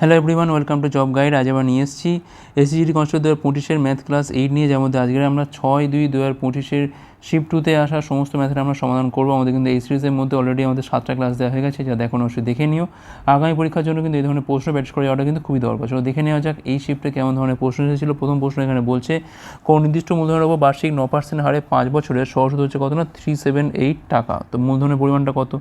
Hello everyone welcome to job guide আজ আবার নিয়ে এসেছি এসিজিডি কনস্টেবল দু হাজার পঁচিশের ম্যাথ ক্লাস এইট নিয়ে, যার মধ্যে আজকের আমরা ছয় দুই দু হাজার পঁচিশের শিফট টুতে আসা সমস্ত ম্যাথের আমরা সমাধান করব। আমাদের কিন্তু এই সিরিজের মধ্যে অলরেডি আমাদের সাতটা ক্লাস দেওয়া হয়ে গেছে, যা দেখো অবশ্যই দেখে নিও। আগামী পরীক্ষার জন্য কিন্তু এই ধরনের প্রশ্ন ব্যাচ করে যাওয়াটা কিন্তু খুবই দরকার। চলো দেখে নেওয়া যাক এই শিফটে কেমন ধরনের প্রশ্ন এসেছিল। প্রথম প্রশ্ন এখানে বলছে, কোন নির্দিষ্ট মূলধনের উপর বার্ষিক ন পার্সেন্ট হারে পাঁচ বছরের সহসুদ হচ্ছে কত না? থ্রি সেভেন এইট টাকা। তো মূলধনের পরিমাণটা কত?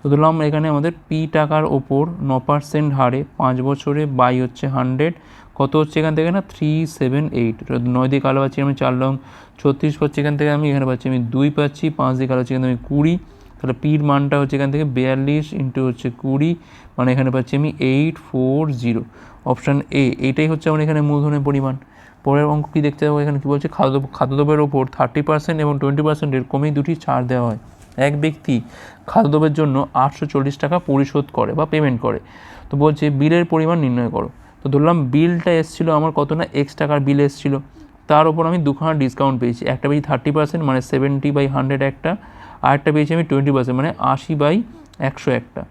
তো ধরলাম এখানে আমাদের পি টাকার ওপর ন পার্সেন্ট হারে পাঁচ বছরে বাই হচ্ছে হান্ড্রেড কত হচ্ছে এখান থেকে না? থ্রি সেভেন এইট নয় দিয়ে কালো পাচ্ছি আমি, চার লং ছত্রিশ পাচ্ছি এখান থেকে আমি, এখানে পাচ্ছি আমি দুই পাচ্ছি, পাঁচ দিয়ে কালো হচ্ছে এখান থেকে আমি কুড়ি। তাহলে পির মানটা হচ্ছে এখান থেকে বিয়াল্লিশ ইন্টু হচ্ছে কুড়ি মানে এখানে পাচ্ছি আমি eight four zero option A এইটাই হচ্ছে আমার এখানে মূলধনের পরিমাণ। পরের অঙ্ক কী দেখতে পাবো এখানে কী বলছে? খাদ্য, খাদ্যদ্রব্যের ওপর থার্টি পার্সেন্ট এবং টোয়েন্টি পার্সেন্টের কমেই দুটি ছাড় দেওয়া হয়। এক ব্যক্তি খাদ্যদ্রব্যের জন্য আটশো চল্লিশ টাকা পরিশোধ করে বা পেমেন্ট করে। তো বলছে, বিলের পরিমাণ নির্ণয় করো। তো ধরলাম, বিলটা এসেছিল আমার কত না? এক্স টাকার বিল এসেছিল। তার ওপর আমি দুখানা ডিসকাউন্ট পেয়েছি। একটা পেয়েছি থার্টি পার্সেন্ট মানে সেভেন্টি বাই হান্ড্রেড একটা। আর একটা পেয়েছি আমি টোয়েন্টি পার্সেন্ট মানে আশি বাই একশো একটা।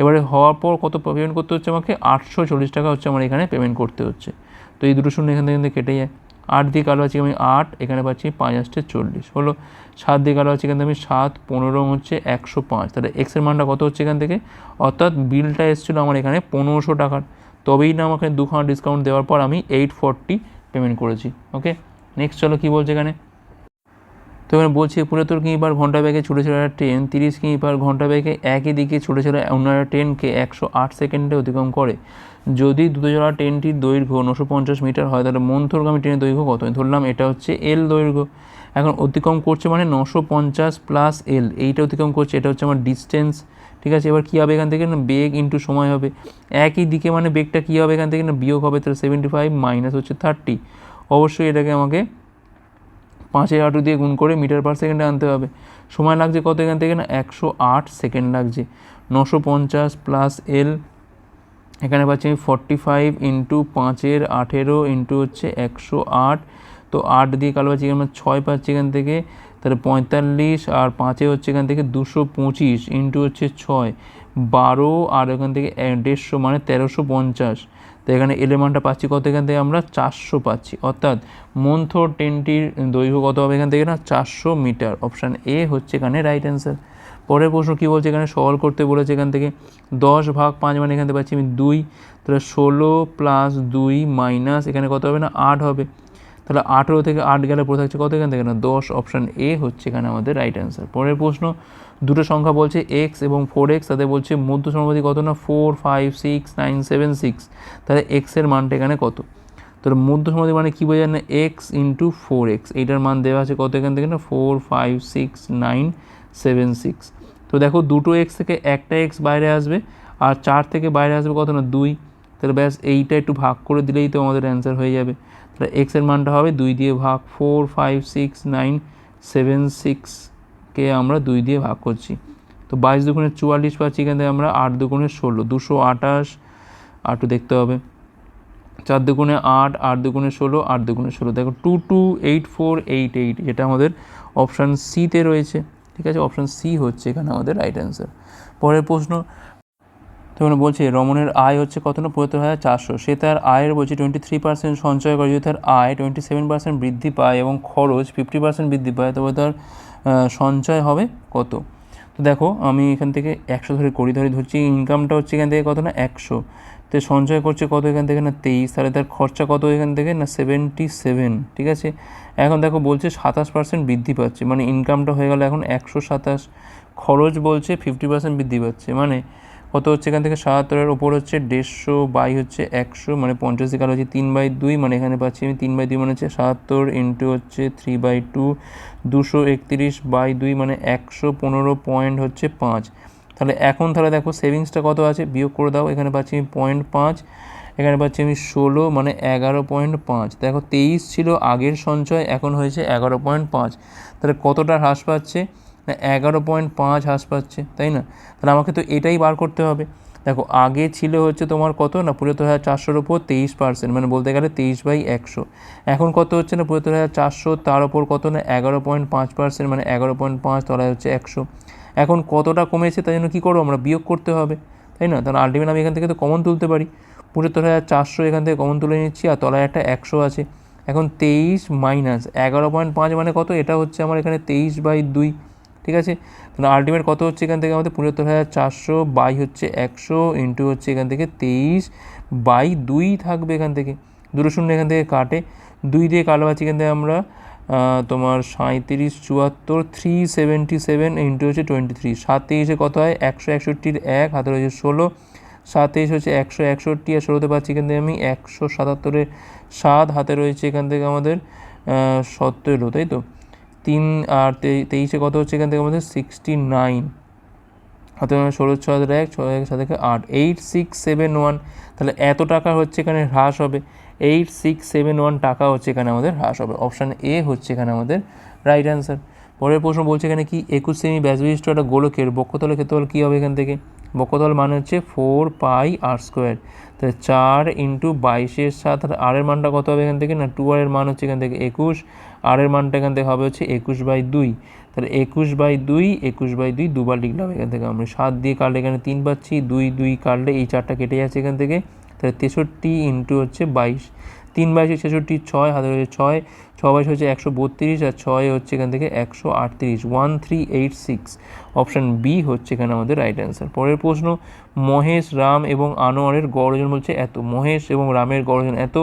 এবারে হওয়ার পর কত পেমেন্ট করতে হচ্ছে আমাকে? আটশো চল্লিশ টাকা হচ্ছে আমার এখানে পেমেন্ট করতে হচ্ছে। তো এই দুটো শূন্য এখান থেকে কেটে যায়। আট দিয়ে কালো আছে আমি আট, এখানে পাচ্ছি পাঁচ আসছে চল্লিশ। হলো সাত দিয়ে কালো আছে এখান আমি সাত, পনেরো হচ্ছে একশো পাঁচ। তাহলে এক্সের মানটা কত হচ্ছে এখান থেকে? অর্থাৎ বিলটা এসেছিল আমার এখানে পনেরোশো টাকার। তবেই না আমাকে দুখানা ডিসকাউন্ট দেওয়ার পর আমি এইট ফর্টি পেমেন্ট করেছি ওকে নেক্সট চলো কী বলছে এখানে? তো এখানে বলছি পঁচাত্তর কিমি পার ঘণ্টা ব্যাগে ছুটেছিল একটা ট্রেন তিরিশ কিমি পার ঘণ্টা ব্যাগে একই দিকে ছুটেছিল অন্য একটা ট্রেনকে একশো আট সেকেন্ডে অতিক্রম করে? যদি দুধজোড়া ট্রেনটির দৈর্ঘ্য নশো পঞ্চাশ মিটার হয়, তাহলে মন্থরগামী ট্রেনের দৈর্ঘ্য কত? ধরলাম এটা হচ্ছে এল দৈর্ঘ্য। এখন অতিক্রম করছে মানে নশো পঞ্চাশ প্লাস এল এইটা অতিক্রম করছে, এটা হচ্ছে আমার ডিস্টেন্স ঠিক আছে? এবার কী হবে এখান থেকে? না, বেগ ইন্টু সময় হবে। একই দিকে মানে বেগটা কী হবে এখান থেকে? না, বিয়োগ হবে, তাহলে সেভেন্টি ফাইভ মাইনাস হচ্ছে থার্টি অবশ্যই এটাকে আমাকে পাঁচের আটু দিয়ে গুণ করে মিটার পার সেকেন্ডে আনতে হবে। সময় লাগছে কত এখান থেকে? না, একশো আট সেকেন্ড লাগছে। নশো পঞ্চাশ প্লাস এল এখানে পাচ্ছি আমি ফর্টি ফাইভ ইন্টু পাঁচের আঠেরো ইন্টু হচ্ছে একশো আট। তো আট দিয়ে কালো পাচ্ছি এখানে ছয় পাচ্ছি এখান থেকে, তাহলে পঁয়তাল্লিশ আর পাঁচে হচ্ছে এখান থেকে দুশো পঁচিশ ইন্টু হচ্ছে ছয়। বারো আর এখান থেকে দেড়শো মানে তেরোশো পঞ্চাশ। তো এখানে এলেমানটা পাচ্ছি কত? এখান থেকে আমরা চারশো পাচ্ছি। অর্থাৎ মন্থর ট্রেনটির দৈর্ঘ্য কত হবে এখান থেকে না? চারশো মিটার। অপশান এ হচ্ছে এখানে রাইট অ্যান্সার পরের প্রশ্ন কী বলছে এখানে? সলভ করতে বলেছে এখান থেকে। দশ ভাগ পাঁচ মানে এখান থেকে পাচ্ছি আমি দুই। তাহলে ষোলো প্লাস দুই মাইনাস এখানে কত হবে না? আট হবে। তাহলে আঠেরো থেকে আট গেলে পড়ে থাকছে কত এখান থেকে না? দশ অপশান এ হচ্ছে এখানে আমাদের রাইট অ্যান্সার পরের প্রশ্ন, দুটো সংখ্যা বলছে এক্স এবং ফোর এক্স তাদের বলছে মধ্য সমাধি কত না? Four five six nine seven six তাহলে এক্সের মানটা এখানে কত? তাহলে মধ্য সমাধি মানে কী বোঝায় না? এক্স ইন্টু ফোর এক্স এইটার মান দেওয়া আছে কত এখান থেকে না? Four five six nine seven six তো দেখো দুটো এক্স থেকে একটা এক্স বাইরে আসবে, আর চার থেকে বাইরে আসবে কত না, দুই। তাহলে ব্যাস এইটা একটু ভাগ করে দিলেই তো আমাদের অ্যান্সার হয়ে যাবে। তাহলে এক্সের মানটা হবে দুই দিয়ে ভাগ four five six nine seven সিক্সকে আমরা দুই দিয়ে ভাগ করছি। তো বাইশ দুগুণে চুয়াল্লিশ পাচ্ছি এখান থেকে আমরা আট দুগুণে ষোলো, দুশো আঠাশ আটটু দেখতে হবে। চার দুগুণে আট আট দুগুণে ষোলো, আট দুগুণে ষোলো। দেখো two two eight four eight eight যেটা আমাদের অপশান সিতে রয়েছে। ঠিক আছে? অপশান সি হচ্ছে এখানে আমাদের রাইট অ্যান্সার পরের প্রশ্ন তো এখানে বলছে রমনের আয় হচ্ছে কত না? পঁচাত্তর হাজার চারশো। সে তার আয়ের বলছে টোয়েন্টি থ্রি পার্সেন্ট সঞ্চয় করে। যদি তার আয় টোয়েন্টি সেভেন পার্সেন্ট বৃদ্ধি পায় এবং খরচ ফিফটি পার্সেন্ট বৃদ্ধি পায়, তবে তার সঞ্চয় হবে কত? তো দেখো, আমি এখান থেকে একশো ধরে করি ধরে ধরছি। ইনকামটা হচ্ছে এখান থেকে কত না? একশো। তো সঞ্চয় করছে কত এখান থেকে? না তেইশ। তাহলে তার খরচা কত এখান থেকে? না সেভেন্টি সেভেন ঠিক আছে? এখন দেখো বলছে সাতাশ পার্সেন্ট বৃদ্ধি পাচ্ছে। মানে ইনকামটা হয়ে গেল এখন একশো সাতাশ। খরচ বলছে ফিফটি পার্সেন্ট বৃদ্ধি পাচ্ছে। মানে কত হচ্ছে এখান থেকে? সাতাত্তরের ওপর হচ্ছে দেড়শো বাই হচ্ছে একশো। মানে পঞ্চাশ কালো হচ্ছে তিন বাই দুই। মানে এখানে পাচ্ছি আমি তিন বাই দুই মানে হচ্ছে সাতাত্তর ইন্টু হচ্ছে থ্রি বাই টু দুশো একত্রিশ বাই দুই মানে একশো পনেরো পয়েন্ট হচ্ছে পাঁচ। তাহলে এখন তাহলে দেখো সেভিংসটা কত আছে? বিয়োগ করে দাও, এখানে পাচ্ছি আমি পয়েন্ট পাঁচ, এখানে পাচ্ছি আমি ষোলো মানে এগারো পয়েন্ট পাঁচ। দেখো তেইশ ছিল আগের সঞ্চয়, এখন হয়েছে এগারো পয়েন্ট পাঁচ। তাহলে কতটা হ্রাস পাচ্ছে? না, এগারো পয়েন্ট পাঁচ হ্রাস পাচ্ছে, তাই না? তাহলে আমাকে তো এটাই বার করতে হবে। দেখো আগে ছিল হচ্ছে তোমার কত? না, পঁচাত্তর হাজার চারশোর ওপর তেইশ পার্সেন্ট মানে বলতে গেলে তেইশ বাই একশো। এখন কত হচ্ছে? না, পঁচাত্তর হাজার চারশো, তার ওপর কত? না, এগারো পয়েন্ট পাঁচ পার্সেন্ট মানে এগারো পয়েন্ট পাঁচ, তলায় হচ্ছে একশো। এখন কতটা কমেছে তাই জন্য কী করব? আমরা বিয়োগ করতে হবে, তাই না? তাহলে আলটিমেট আমি এখান থেকে তো কমন তুলতে পারি। পঁচাত্তর হাজার চারশো এখান থেকে কমন তুলে নিচ্ছি, আর তলায় একটা একশো আছে। এখন তেইশ মাইনাস এগারো পয়েন্ট পাঁচ মানে কত? এটা হচ্ছে আমার এখানে তেইশ বাই দুই, ঠিক আছে? তাহলে আলটিমেট কত হচ্ছে এখান থেকে আমাদের? পঁচাত্তর হাজার চারশো বাই হচ্ছে একশো ইন্টু হচ্ছে এখান থেকে তেইশ বাই দুই থাকবে এখান থেকে। দুটো শূন্য এখান থেকে কাটে। দুই দিয়ে কালো পাচ্ছি এখান থেকে আমরা তোমার সাঁত্রিশ চুয়াত্তর থ্রি সেভেন্টি সেভেন ইন্টু হচ্ছে টোয়েন্টি থ্রি সাত তেইশে কত হয়? একশো একষট্টির এক হাতে রয়েছে ষোলো। সাত তেইশ হচ্ছে একশো একষট্টি আর ষোলোতে পাচ্ছি এখান থেকে আমি একশো সাতাত্তরে সাত, হাতে রয়েছে এখান থেকে আমাদের সতেরো, তাই তো? তিন আর তেইশে কত হচ্ছে এখান থেকে আমাদের? সিক্সটি নাইন হাতে ষোলো, ছয় হাজার এক, ছয়, এক সাত আট। এইট সিক্স সেভেন ওয়ান তাহলে এত টাকা হচ্ছে এখানে হ্রাস হবে। এইট সিক্স সেভেন ওয়ান টাকা হচ্ছে এখানে আমাদের হ্রাস হবে। অপশান এ হচ্ছে এখানে আমাদের রাইট অ্যান্সার পরের প্রশ্ন বলছে এখানে কি? একুশ সেমি ব্যাস বিশিষ্ট একটা গোলকের বক্ষতলের ক্ষেত্রফল কী হবে এখান থেকে? বক্ষতল মানে হচ্ছে ফোর পাই আর স্কোয়ার তাহলে চার ইন্টু বাইশের সাত আর এর মানটা কত হবে এখান থেকে? না টু আর এর মান হচ্ছে এখান থেকে একুশ। আর এর মানটা এখান থেকে হবে হচ্ছে একুশ বাই দুই। তাহলে একুশ বাই দুই, একুশ বাই দুই দুবার লিখলাম এখান থেকে। আমরা সাত দিয়ে কাটলে এখানে তিন পাচ্ছি, দুই দুই কাটলে এই চারটা কেটে যাচ্ছে এখান থেকে। তাহলে তেষট্টি ইন্টু হচ্ছে বাইশ। তিন বাইশে ছেষট্টি, ছয় হাতে রয়েছে ছয় ছ বাইশ হচ্ছে একশো বত্রিশ, আর ছয় হচ্ছে এখান থেকে একশো আটত্রিশ। One three eight six option B হচ্ছে এখানে আমাদের রাইট অ্যান্সার পরের প্রশ্ন, মহেশ, রাম এবং আনোয়ারের গড় ওজন বলছে এত। মহেশ এবং রামের গড় ওজন এত,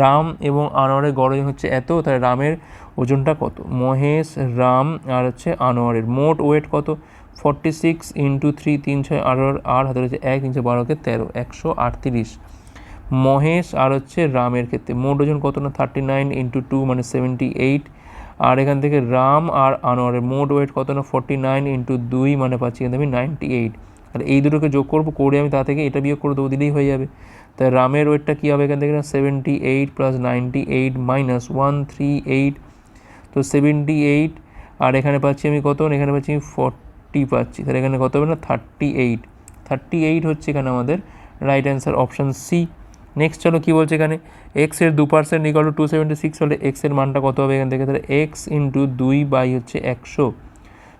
রাম এবং আনোয়ারের গড় ওজন হচ্ছে এত, তাহলে রামের ওজনটা কত? মহেশ, রাম আর হচ্ছে আনোয়ারের মোট ওয়েট কত? ফর্টি সিক্স ইন্টু থ্রি তিন ছয় আঠারো, আর হাতে রয়েছে এক তিনশো বারোকে তেরো, একশো আটত্রিশ। মহেশ আর হচ্ছে রামের ক্ষেত্রে। মোট ওজন কত না? থার্টি নাইন ইন্টু টু মানে সেভেন্টি এইট আর এখান থেকে রাম আর আনোয়ারের মোট ওয়েট কত না? ফর্টি নাইন ইন্টু দুই মানে পাচ্ছি থেকে আমি নাইনটি এইট আর এই দুটোকে যোগ করব, করে আমি তা থেকে এটা বিয়োগ করে দেবো, দিলেই হয়ে যাবে। তাই রামের ওয়েটটা কী হবে এখান থেকে না? Seventy eight plus ninety eight minus one three eight তো সেভেন্টি এইট আর এখানে পাচ্ছি আমি কত? এখানে পাচ্ছি আমি ফর্টি পাচ্ছি। তাহলে এখানে কত হবে না? থার্টি এইট থার্টি এইট হচ্ছে এখানে আমাদের right answer option C next চলো কী বলছে এখানে? এক্সের দু percent equal to two seventy six হলে এক্সের মানটা কত হবে এখান থেকে? তাহলে এক্স ইন্টু দুই বাই হচ্ছে একশো।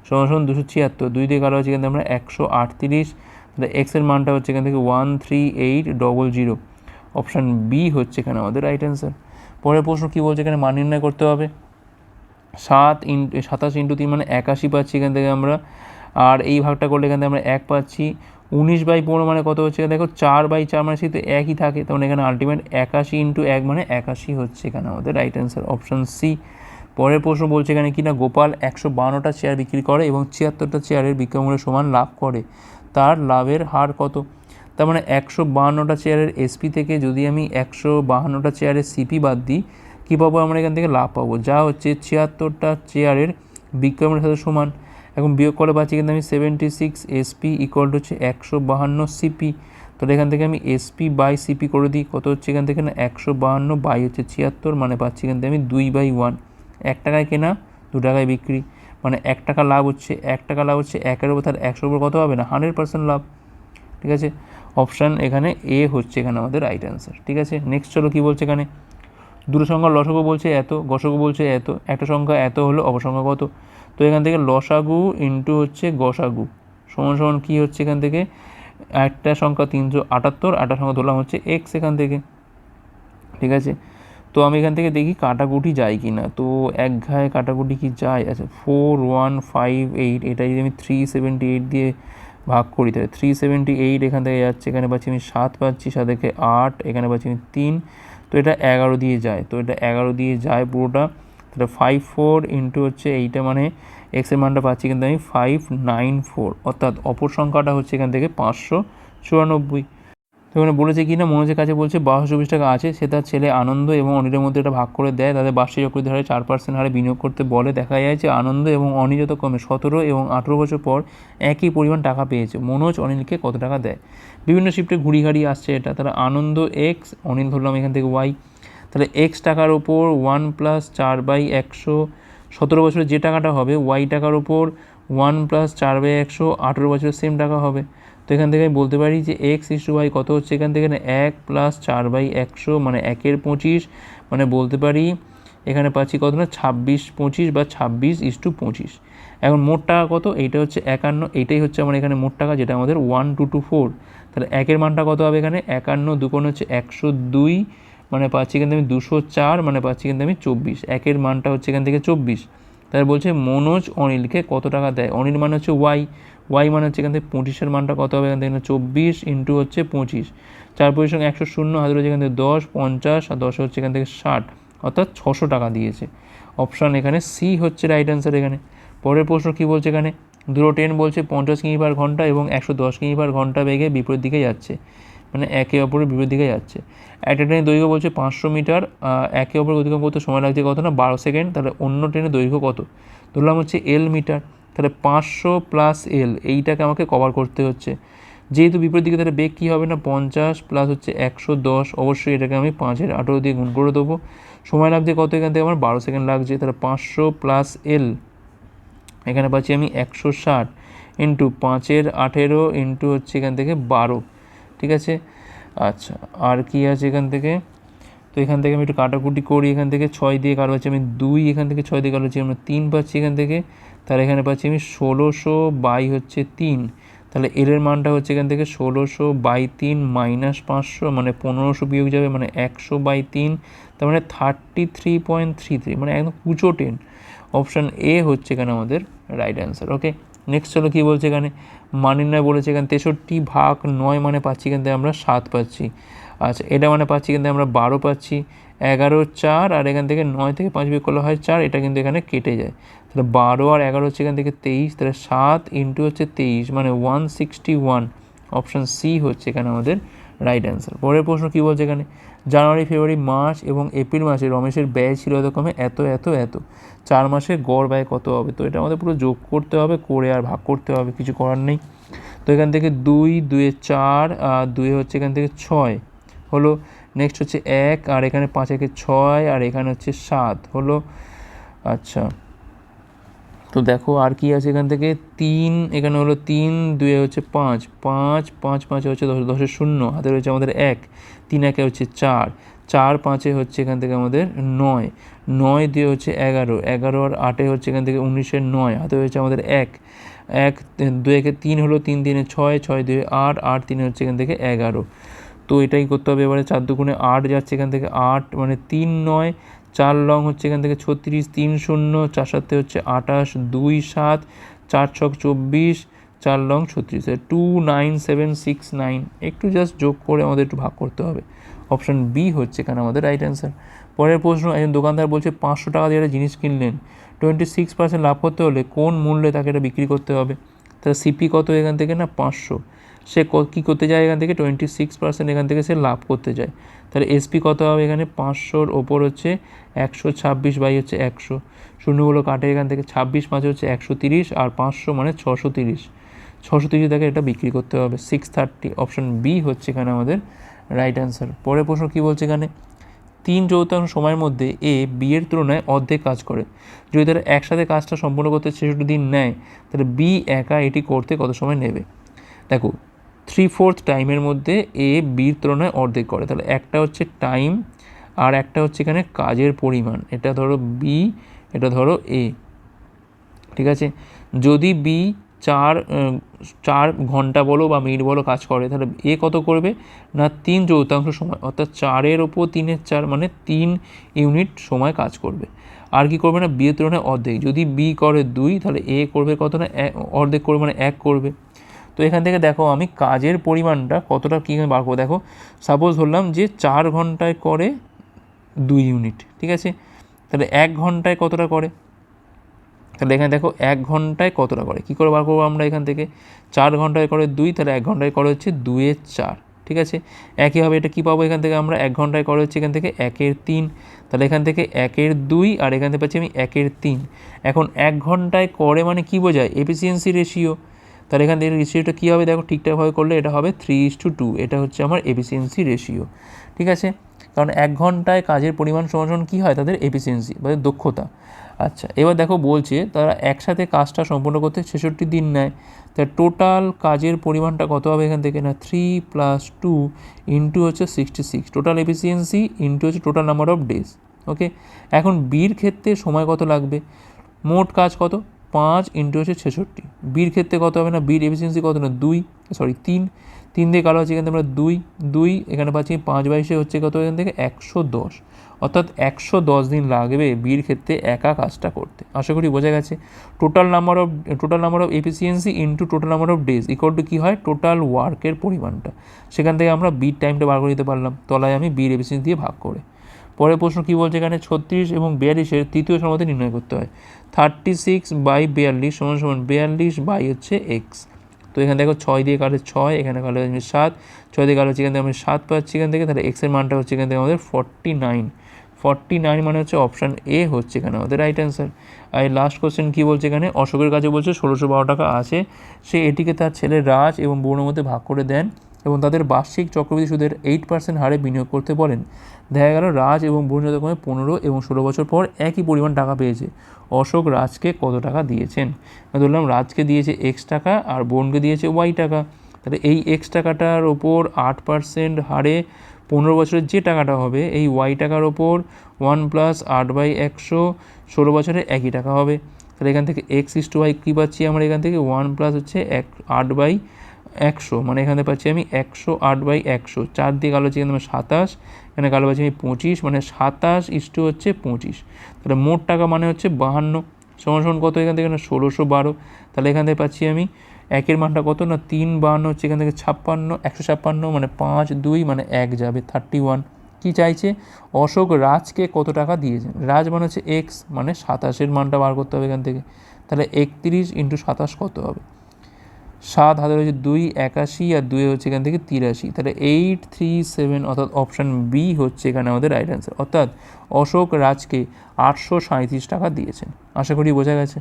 সমান সমান দুশো ছিয়াত্তর। দুই দিয়ে কারও হচ্ছে এখান থেকে আমরা একশো আটত্রিশ। তাহলে এক্সের মানটা হচ্ছে এখান থেকে one three eight double zero option B হচ্ছে এখানে আমাদের রাইট অ্যান্সার পরের প্রশ্ন কী বলছে এখানে? মান নির্ণয় করতে হবে। সাত ইন্টু সাতাশ ইন্টু তিন মানে একাশি পাচ্ছি এখান থেকে আমরা। আর এই ভাগটা করলে এখান থেকে আমরা এক পাচ্ছি। উনিশ বাই পনেরো মানে কত হচ্ছে? দেখো চার বাই চার মানে সেই তো একই থাকে। তখন এখানে আলটিমেট একাশি ইন্টু এক মানে একাশি হচ্ছে এখানে আমাদের রাইট অ্যান্সার অপশান সি পরের প্রশ্ন বলছে এখানে কি না গোপাল একশো বান্নটা চেয়ার বিক্রি করে এবং ছিয়াত্তরটা চেয়ারের বিক্রমূল্য সমান লাভ করে। তার লাভের হার কত? তার মানে একশো বাহান্নটা চেয়ারের এসপি থেকে যদি আমি একশো বাহান্নটা চেয়ারের সিপি বাদ দিই, কী পাবো? আমরা এখান থেকে লাভ পাবো। যা হচ্ছে ছিয়াত্তরটা চেয়ারের বিক্রমের সাথে সমান। এখন বিয়োগ করে পাচ্ছি কিন্তু আমি seventy six SP equal to হচ্ছে একশো বাহান্ন সিপি তাহলে এখান থেকে আমি এসপি বাই সিপি করে দিই, কত হচ্ছে এখান থেকে না? একশো বাহান্ন বাই হচ্ছে ছিয়াত্তর মানে পাচ্ছি থেকে আমি দুই বাই ওয়ান এক টাকায় কেনা, দু টাকায় বিক্রি। মানে এক টাকা লাভ হচ্ছে, এক টাকা লাভ হচ্ছে একের উপর তার একশোর উপর কত হবে না? হান্ড্রেড পার্সেন্ট লাভ। ঠিক আছে? অপশান এখানে এ হচ্ছে এখানে আমাদের রাইট অ্যান্সার ঠিক আছে? নেক্সট চলো কী বলছে এখানে? দুটো সংখ্যা লসগু বলছে এত, গসগু বলছে এত, একটা সংখ্যা এত হলো, অপসংখ্যা কত? তো এখান থেকে লসাগু ইন্টু হচ্ছে গসাগু। সমান সমান কী হচ্ছে এখান থেকে? একটা সংখ্যা তিনশো আটাত্তর একটা সংখ্যা ধরলাম হচ্ছে এক্স এখান থেকে। ঠিক আছে? তো আমি এখান থেকে দেখি কাটাকুটি যায় কি না তো এক ঘায়ে কাটাকুটি কি যায়? আচ্ছা ফোর ওয়ান ফাইভ এইট এটা যদি আমি থ্রি সেভেন্টি এইট দিয়ে ভাগ করি, তাহলে থ্রি সেভেন্টি এইট এখান থেকে যাচ্ছে, এখানে পাচ্ছি আমি সাত পাচ্ছি, সাত থেকে আট, এখানে পাচ্ছি আমি তিন। তো এটা এগারো দিয়ে যায়। তো এটা এগারো দিয়ে যায় পুরোটা। তাহলে ফাইভ ফোর ইন্টু হচ্ছে এইটা মানে এক্সের মানটা পাচ্ছি কিন্তু আমি ফাইভ নাইন ফোর অর্থাৎ অপর সংখ্যাটা হচ্ছে এখান থেকে পাঁচশো চুরানব্বই তো এখানে বলেছে কি না মনোজের কাছে বলছে, বারোশো চব্বিশ টাকা আছে, সে তার ছেলে আনন্দ এবং অনিলের মধ্যে এটা ভাগ করে দেয়, তাদের বার্ষিক চক্রবৃদ্ধি হারে চার পার্সেন্ট হারে বিনিয়োগ করতে বলে। দেখা যায় যে আনন্দ এবং অনিল যথাক্রমে সতেরো এবং আঠেরো বছর পর একই পরিমাণ টাকা পেয়েছে। মনোজ অনিলকে কত টাকা দেয়? বিভিন্ন শিফটে ঘুরি ঘাড়ি আসছে এটা। তাহলে আনন্দ এক্স অনিল ধরলাম এখান থেকে ওয়াই তাহলে এক্স টাকার ওপর ওয়ান প্লাস চার বাই একশো সতেরো বছরের যে টাকাটা হবে ওয়াই টাকার ওপর ওয়ান প্লাস চার বাই একশো আঠেরো বছরের সেম টাকা হবে। তো এখান থেকে আমি বলতে পারি যে এক্স ইস্টু ওয়াই কত হচ্ছে? এখান থেকে এক প্লাস চার বাই একশো মানে একের পঁচিশ মানে বলতে পারি এখানে পাচ্ছি কত না? ছাব্বিশ পঁচিশ বা ছাব্বিশ ইস পঁচিশ। এখন মোট টাকা কত? এইটা হচ্ছে একান্ন, এইটাই হচ্ছে আমার এখানে মোট টাকা, যেটা আমাদের ওয়ান টু টু ফোর তাহলে একের মানটা কত হবে এখানে? একান্ন, দুকোণ হচ্ছে একশো দুই মানে পাচ্ছি কিন্তু আমি দুশো চার মানে পাচ্ছি কিন্তু আমি চব্বিশ। একের মানটা হচ্ছে এখান থেকে চব্বিশ। তাহলে বলছে মনোজ অনিলকে কত টাকা দেয়? অনিল মানে হচ্ছে ওয়াই। ওয়াই মানে হচ্ছে এখান থেকে পঁচিশের মানটা কত হবে? এখান থেকে চব্বিশ ইন্টু হচ্ছে পঁচিশ। চার পঁচিশ সঙ্গে একশো শূন্য হাতে রয়েছে এখান থেকে দশ, পঞ্চাশ, আর দশ হচ্ছে এখান থেকে ষাট। অর্থাৎ ছশো টাকা দিয়েছে। অপশান এখানে সি হচ্ছে রাইট অ্যান্সার এখানে। পরের প্রশ্ন কী বলছে এখানে? দুটো ট্রেন বলছে পঞ্চাশ কিমি পার ঘণ্টা এবং একশো দশ কিমি পার ঘণ্টা বেগে বিপরীত দিকে যাচ্ছে। মানে একে অপরের বিপরীত দিকে যাচ্ছে। একটা ট্রেনের দৈর্ঘ্য বলছে পাঁচশো মিটার একে অপরের অতিক্রম করতে সময় লাগছে কত না? বারো সেকেন্ড। তাহলে অন্য ট্রেনের দৈর্ঘ্য কত? ধরলাম হচ্ছে এল মিটার। তাহলে পাঁচশো প্লাস এল এইটাকে আমাকে কভার করতে হচ্ছে। যেহেতু বিপরীত দিকে তাহলে বেগ কী হবে না? পঞ্চাশ প্লাস হচ্ছে একশো দশ। অবশ্যই এটাকে আমি পাঁচের আঠেরো দিয়ে গুণ করে দেবো। সময় লাগছে কত এখান থেকে? আমার বারো সেকেন্ড লাগছে। তাহলে পাঁচশো প্লাস এল এখানে পাচ্ছি আমি একশো ষাট ইন্টু পাঁচের আঠেরো ইন্টু হচ্ছে এখান থেকে বারো। ঠিক আছে? আচ্ছা আর কি আছে এখান থেকে? তো এখান থেকে আমি একটু কাটাকুটি করি এখান থেকে। ছয় দিয়ে কারও হচ্ছে আমি দুই, এখান থেকে ছয় দিয়ে কারও হচ্ছে আমরা তিন পাচ্ছি এখান থেকে। তাহলে এখানে পাচ্ছি আমি ষোলোশো বাই হচ্ছে তিন। তাহলে এর মানটা হচ্ছে এখান থেকে ষোলোশো বাই তিন মাইনাস পাঁচশো মানে পনেরোশো বিয়োগ যাবে মানে একশো বাই তিন। তার মানে thirty three point three three মানে একদম কুচো টেন অপশান এ হচ্ছে এখানে আমাদের রাইট অ্যান্সার ওকে নেক্সট হলো কী বলছে এখানে? মানিন্যয় বলেছে এখানে তেষট্টি ভাগ নয় মানে পাচ্ছি থেকে আমরা সাত পাচ্ছি। আচ্ছা এটা মানে পাচ্ছি থেকে আমরা বারো পাচ্ছি। এগারো চার আর এখান থেকে নয় থেকে পাঁচ বিয়োগ করলে হয় চার, এটা কিন্তু এখানে কেটে যায়। তাহলে বারো আর এগারো হচ্ছে এখান থেকে তেইশ, তাহলে সাত ইন্টু হচ্ছে তেইশ মানে one sixty one option C হচ্ছে এখানে আমাদের রাইট অ্যান্সার পরের প্রশ্ন কী বলছে এখানে? জানুয়ারি, ফেব্রুয়ারি, মার্চ এবং এপ্রিল মাসে রমেশের ব্যয় ছিল এরকমে এত এত এত। চার মাসে গড় ব্যয় কত হবে? তো এটা আমাদের পুরো যোগ করতে হবে, করে আর ভাগ করতে হবে, কিছু করার নেই। তো এখান থেকে দুই, দুয়ে চার, আর দুয়ে হচ্ছে এখান থেকে ছয়। হলো নেক্সট হচ্ছে এক, আর এখানে পাঁচ, একে ছয়, আর এখানে হচ্ছে সাত। হলো আচ্ছা। তো দেখো আর কি আছে এখান থেকে? তিন, এখানে হলো তিন, দুয়ে হচ্ছে পাঁচ। পাঁচ পাঁচ, পাঁচে হচ্ছে দশ দশের শূন্য। হাতে রয়েছে আমাদের এক। তিন, একে হচ্ছে চার। চার, পাঁচে হচ্ছে এখান থেকে আমাদের নয়। নয়, দিয়ে হচ্ছে এগারো। এগারো আর আটে হচ্ছে এখান থেকে উনিশের নয়। হাতে রয়েছে আমাদের এক। এক দুই একে তিন হলো তিন, তিনে ছয়। ছয়, দুয়ে আট। আট, তিনে হচ্ছে এখান থেকে এগারো। তো এটাই করতে হবে। এবারে চার দুগুণে আট যাচ্ছে এখান থেকে আট। মানে তিন নয় চার লং হচ্ছে এখান থেকে ছত্রিশ, তিন শূন্য, চার সাথে হচ্ছে আঠাশ দুই সাত, চার ছক চব্বিশ, চার লং ছত্রিশ। Two nine seven six nine একটু জাস্ট যোগ করে আমাদের একটু ভাগ করতে হবে। অপশান বি হচ্ছে এখানে আমাদের রাইট অ্যান্সার পরের প্রশ্ন, একজন দোকানদার বলছে, পাঁচশো টাকা দিয়ে একটা জিনিস কিনলেন। টোয়েন্টি সিক্স পার্সেন্ট লাভ করতে হলে কোন মূল্যে তাকে এটা বিক্রি করতে হবে? তাহলে সিপি কত এখান থেকে? না, পাঁচশো। সে ক- করতে যায় এখান থেকে? টোয়েন্টি সিক্স পার্সেন্ট এখান থেকে সে লাভ করতে যায়। তাহলে এসপি কত হবে এখানে? পাঁচশোর ওপর হচ্ছে একশো ছাব্বিশ বাই হচ্ছে একশো। শূন্যগুলো কাটে এখান থেকে। ছাব্বিশ পাঁচে হচ্ছে একশো তিরিশ আর পাঁচশো মানে ছশো তিরিশ। ছশো তিরিশ তাকে এটা বিক্রি করতে হবে। সিক্স থার্টি অপশন বি হচ্ছে এখানে আমাদের রাইট অ্যান্সার পরের প্রশ্ন কী বলছে এখানে? তিন চতুর্থাংশ সময়ের মধ্যে এ বি এর তুলনায় অর্ধেক কাজ করে। যদি তারা একসাথে কাজটা সম্পূর্ণ করতে ছেষট্টি দিন নেয়, তাহলে বি একা এটি করতে কত সময় নেবে? দেখো থ্রি ফোর্থ টাইমের মধ্যে এ বির তুলনায় অর্ধেক করে। তাহলে একটা হচ্ছে টাইম আর একটা হচ্ছে এখানে কাজের পরিমাণ। এটা ধরো বি এটা ধরো এ ঠিক আছে? যদি বি চার চার ঘণ্টা বলো বা মিনিট বলো কাজ করে, তাহলে এ কত করবে? না, তিন চতুর্থাংশ সময়। অর্থাৎ চারের ওপর তিনের চার মানে তিন ইউনিট সময় কাজ করবে। আর কি করবে না? বি এর তুলনায় অর্ধেক। যদি বি করে দুই, তাহলে এ করবে কত না? অর্ধেক করবে মানে এক করবে। তো এখান থেকে দেখো আমি কাজের পরিমাণটা কতটা কী বার করব? দেখো সাপোজ ধরলাম যে চার ঘন্টায় করে দুই ইউনিট ঠিক আছে? তাহলে এক ঘন্টায় কতটা করে? তাহলে এখানে দেখো, এক ঘন্টায় কতটা করে? কী করে বার করব আমরা এখান থেকে? চার ঘন্টায় করে দুই, তাহলে এক ঘন্টায় করে হচ্ছে দুইয়ের চার, ঠিক আছে? একইভাবে এটা কী পাবো এখান থেকে আমরা? এক ঘন্টায় করে হচ্ছে এখান থেকে একের তিন, তাহলে এখান থেকে একের দুই আর এখান থেকে পাচ্ছি আমি একের তিন। এখন এক ঘন্টায় করে মানে কী বোঝায়? এফিসিয়েন্সি রেশিও তাহলে এখান থেকে রেশিওটা কী হবে? দেখো ঠিকঠাকভাবে করলে এটা হবে থ্রি ইস টু টু এটা হচ্ছে আমার এফিসিয়েন্সি রেশিও ঠিক আছে? কারণ এক ঘন্টায় কাজের পরিমাণ সমান কী হয়? তাদের এফিসিয়েন্সি বা দক্ষতা। আচ্ছা এবার দেখো বলছে তারা একসাথে কাজটা সম্পূর্ণ করতে ছেষট্টি দিন নেয়। তা টোটাল কাজের পরিমাণটা কত হবে এখান থেকে? না থ্রি প্লাস টু ইন্টু হচ্ছে sixty six total efficiency into হচ্ছে total number of days okay এখন বির ক্ষেত্রে সময় কত লাগবে? মোট কাজ কত? পাঁচ ইন্টু হচ্ছে ছেষট্টি। বির ক্ষেত্রে কত হবে না? বির এফিসিয়েন্সি কত না? দুই সরি তিন। তিন দিয়ে কালো হচ্ছে এখান থেকে আমরা দুই দুই, এখানে পাচ্ছি পাঁচ বাইশে হচ্ছে কত এখান থেকে? একশো দশ। অর্থাৎ একশো দশ দিন লাগবে বির ক্ষেত্রে একা কাজটা করতে। আশা করি বোঝা গেছে। Total number of total number of efficiency into total number of days equal to কী হয়? টোটাল ওয়ার্কের পরিমাণটা। সেখান থেকে আমরা বির টাইমটা বার করে দিতে পারলাম। তলায় আমি বির এফিসিয়েন্সি দিয়ে ভাগ করে। পরের প্রশ্ন কী বলছে এখানে? ছত্রিশ এবং বিয়াল্লিশের তৃতীয় সমাধি নির্ণয় করতে হয়। থার্টি সিক্স বাই বিয়াল্লিশ সমান সমান বিয়াল্লিশ বাই হচ্ছে এক্স তো এখানে দেখো ছয় দিয়ে কাটে ছয়, এখানে কাটে হচ্ছে সাত। ছয় দিয়ে কাটে হচ্ছে এখান থেকে আমি সাত পাচ্ছি এখান থেকে, তাহলে এক্সের মানটা হচ্ছে এখান থেকে আমাদের ফর্টি নাইন ফর্টি নাইন মানে হচ্ছে অপশান এ হচ্ছে এখানে আমাদের রাইট অ্যান্সার আর লাস্ট কোশ্চেন কী বলছে এখানে? অশোকের কাছে বলছে ষোলোশো বারো টাকা আছে। সে এটিকে তার ছেলে রাজ এবং বোনের মধ্যে ভাগ করে দেন। এবং তাদের বার্ষিক চক্রবৃদ্ধি সুদের এইট পার্সেন্ট হারে বিনিয়োগ করতে বলেন। দেখা গেল রাজ এবং বোন যথাক্রমে পনেরো এবং ষোলো বছর পর একই পরিমাণ টাকা পেয়েছে। অশোক রাজকে কত টাকা দিয়েছেন? ধরলাম রাজকে দিয়েছে এক্স টাকা আর বোনকে দিয়েছে ওয়াই টাকা। তাহলে এই এক্স টাকাটার ওপর আট পার্সেন্ট হারে পনেরো বছরের যে টাকাটা হবে, এই ওয়াই টাকার ওপর ওয়ান প্লাস আট বাই একশো ষোলো বছরে একই টাকা হবে। তাহলে এখান থেকে এক্স ইস টু ওয়াই কী পাচ্ছি আমরা এখান থেকে? ওয়ান প্লাস হচ্ছে এক আট বাই একশো মানে এখানে পাচ্ছি আমি একশো, আট বাই একশো। চার দিয়ে কালো হচ্ছে এখানে সাতাশ, এখানে কালো পাচ্ছি আমি পঁচিশ মানে সাতাশ ইস্টু হচ্ছে পঁচিশ। তাহলে মোট টাকা মানে হচ্ছে বাহান্ন। সমান কত এখান থেকে? না, ষোলোশো বারো। তাহলে এখান থেকে পাচ্ছি আমি একের মানটা কত? না, তিন বাহান্ন হচ্ছে এখান থেকে ছাপ্পান্ন, একশো ছাপ্পান্ন মানে পাঁচ, দুই মানে এক যাবে থার্টি ওয়ান কী চাইছে? অশোক রাজকে কত টাকা দিয়েছেন রাজ মানে হচ্ছে এক্স মানে সাতাশের মানটা বার করতে হবে এখান থেকে। তাহলে একত্রিশ ইন্টু সাতাশ কত হবে? সাত হাজার হচ্ছে দুই, একাশি, আর দুই হচ্ছে এখান থেকে তিরাশি। তাহলে এইট থ্রি সেভেন অর্থাৎ অপশান বি হচ্ছে এখানে আমাদের রাইট অ্যান্সার অর্থাৎ অশোক রাজকে আটশো সাঁত্রিশ টাকা দিয়েছেন। আশা করি বোঝা গেছে।